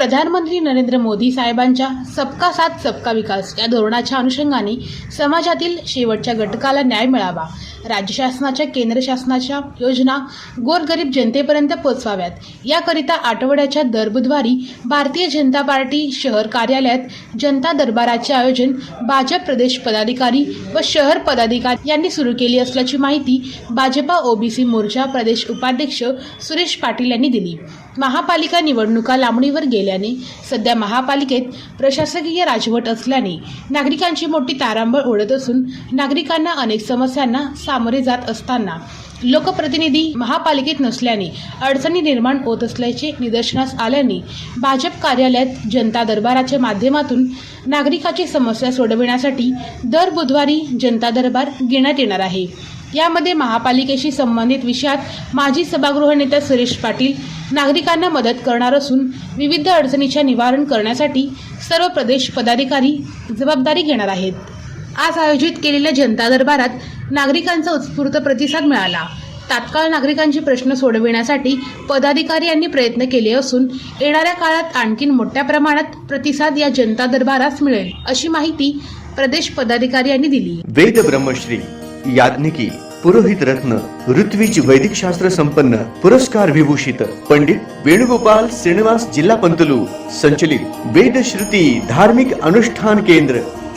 प्रधानमंत्री नरेंद्र मोदी साहेबांच्या सबका साथ सबका विकास या धोरणाच्या अनुषंगाने समाजातील शेवटच्या घटकाला न्याय मिळावा. राज्य शासनाच्या केंद्र शासनाच्या योजना गोरगरीब जनतेपर्यंत पोचवाव्यात याकरिता आठवड्याच्या दर बुधवारी भारतीय जनता पार्टी शहर कार्यालयात जनता दरबाराचे आयोजन भाजप प्रदेश पदाधिकारी व शहर पदाधिकारी यांनी सुरू केली असल्याची माहिती भाजपा ओबीसी मोर्चा प्रदेश उपाध्यक्ष सुरेश पाटील यांनी दिली. महापालिका निवडणुका लांबणीवर गेल्याने सध्या महापालिकेत प्रशासकीय राजवट असल्याने नागरिकांची मोठी तारांबळ ओढत असून नागरिकांना अनेक समस्यांना सामोरे जात असताना लोकप्रतिनिधी महापालिकेत नसल्याने अडचणी निर्माण होत असल्याचे निदर्शनास आल्याने भाजप कार्यालयात जनता दरबाराच्या माध्यमातून नागरिकाची समस्या सोडविण्यासाठी दर बुधवारी जनता दरबार घेण्यात येणार आहे. यामध्ये महापालिकेशी संबंधित विषयात माजी सभागृह नेता सुरेश पाटील नागरिकांना मदत करणार असून विविध अडचणीच्या निवारण करण्यासाठी सर्व प्रदेश पदाधिकारी जबाबदारी घेणार आहेत. आज आयोजित केलेल्या जनता दरबारात नागरिकांचा उत्स्फूर्त प्रतिसाद मिळाला. तात्काळ नागरिकांचे प्रश्न सोडविण्यासाठी पदाधिकारी यांनी प्रयत्न केले असून येणाऱ्या काळात आणखीन मोठ्या प्रमाणात प्रतिसाद या जनता दरबारास मिळेल अशी माहिती प्रदेश पदाधिकारी यांनी दिली. वेद ब्रह्मश्री याज्ञिकी पुरोहित रत्न ऋत्विज वैदिक शास्त्र संपन्न पुरस्कार विभूषित पंडित वेणुगोपाल श्रीनिवास जिल्हा पंतलू संचलित वेद श्रुती धार्मिक अनुष्ठान केंद्र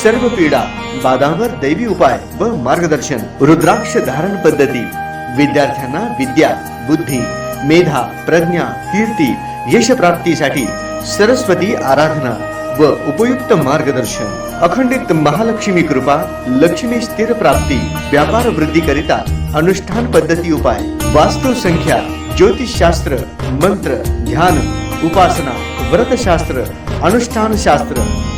सर्व पीडा बाधांवर दैवी उपाय व मार्गदर्शन रुद्राक्ष धारण पद्धती. विद्यार्थ्यांना विद्या बुद्धी मेधा प्रज्ञा कीर्ती यश प्राप्तीसाठी सरस्वती आराधना व उपयुक्त मार्गदर्शन. अखंडित महालक्ष्मी कृपा लक्ष्मी स्थिर प्राप्ती व्यापार वृद्धी करिता अनुष्ठान पद्धती उपाय वास्तु संख्या ज्योतिष शास्त्र मंत्र ध्यान उपासना व्रत शास्त्र अनुष्ठान शास्त्र